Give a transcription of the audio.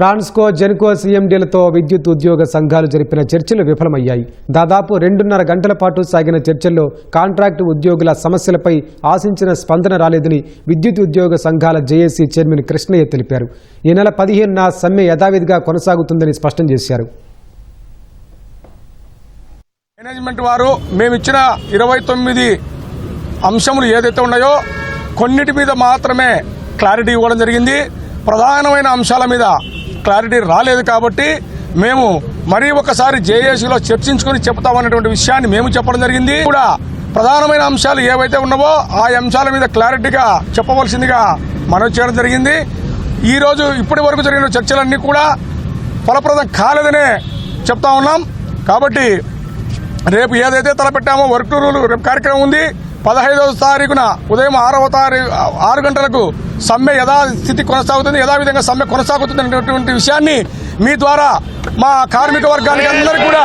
ట్రాన్స్కో జెన్కో సీఎండీలతో విద్యుత్ ఉద్యోగ సంఘాలు జరిపిన చర్చలు విఫలమయ్యాయి. దాదాపు రెండున్నర గంటల పాటు సాగిన చర్చల్లో కాంట్రాక్టు ఉద్యోగుల సమస్యలపై ఆశించిన స్పందన రాలేదని విద్యుత్ ఉద్యోగ సంఘాల జేఏసీ చైర్మన్ కృష్ణయ్య తెలిపారు. ఈ నెల పదిహేనున సమ్మె యథావిధిగా కొనసాగుతుందని స్పష్టం చేశారు. మేనేజ్మెంట్ వారు మేము ఇచ్చిన ఇరవై తొమ్మిది అంశములు ఏదైతే ఉన్నాయో కొన్నిటి మీద మాత్రమే క్లారిటీ ఇవ్వడం జరిగింది. ప్రధానమైన అంశాల మీద క్లారిటీ రాలేదు కాబట్టి మేము మరీ ఒకసారి జేఏసీలో చర్చించుకుని చెప్తామనేటువంటి విషయాన్ని మేము చెప్పడం జరిగింది. కూడా ప్రధానమైన అంశాలు ఏవైతే ఉన్నావో ఆ అంశాల మీద క్లారిటీగా చెప్పవలసిందిగా మనవి చేయడం జరిగింది. ఈరోజు ఇప్పటి వరకు జరిగిన చర్చలన్నీ కూడా ఫలప్రదం కాలేదనే చెప్తా ఉన్నాం. కాబట్టి రేపు ఏదైతే తలపెట్టామో వర్క్ రూలు రేపు కార్యక్రమం ఉంది. పదహైదవ తారీఖున ఉదయం ఆరవ తారీఖు ఆరు గంటలకు సమ్మె యథాస్థితి కొనసాగుతుంది యథావిధంగా సమ్మె కొనసాగుతుంది అనేటువంటి విషయాన్ని మీ ద్వారా మా కార్మిక వర్గానికి అందరికీ కూడా